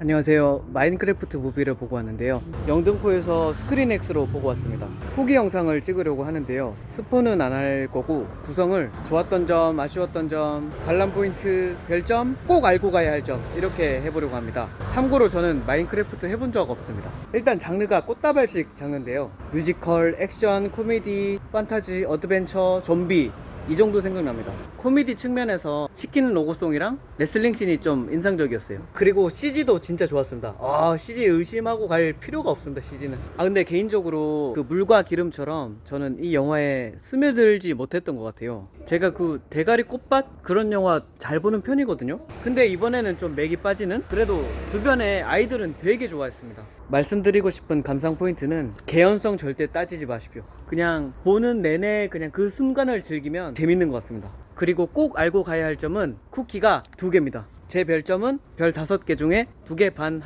안녕하세요. 마인크래프트 무비를 보고 왔는데요. 영등포에서 스크린X로 보고 왔습니다. 후기 영상을 찍으려고 하는데요. 스폰은 안 할 거고 구성을 좋았던 점, 아쉬웠던 점, 관람 포인트, 별점, 꼭 알고 가야 할 점 이렇게 해보려고 합니다. 참고로 저는 마인크래프트 해본 적 없습니다. 일단 장르가 꽃다발식 장르인데요. 뮤지컬, 액션, 코미디, 판타지, 어드벤처, 좀비 이 정도 생각납니다. 코미디 측면에서 시키는 로고송이랑 레슬링 씬이 좀 인상적이었어요. 그리고 CG도 진짜 좋았습니다. 아, CG 의심하고 갈 필요가 없습니다, CG는. 아, 근데 개인적으로 그 물과 기름처럼 저는 이 영화에 스며들지 못했던 것 같아요. 제가 그 대가리 꽃밭 그런 영화 잘 보는 편이거든요. 근데 이번에는 좀 맥이 빠지는? 그래도 주변에 아이들은 되게 좋아했습니다. 말씀드리고 싶은 감상 포인트는 개연성 절대 따지지 마십시오. 그냥 보는 내내 그냥 그 순간을 즐기면 재밌는 것 같습니다. 그리고 꼭 알고 가야 할 점은 쿠키가 두 개입니다. 제 별점은 별 다섯 개 중에 두 개 반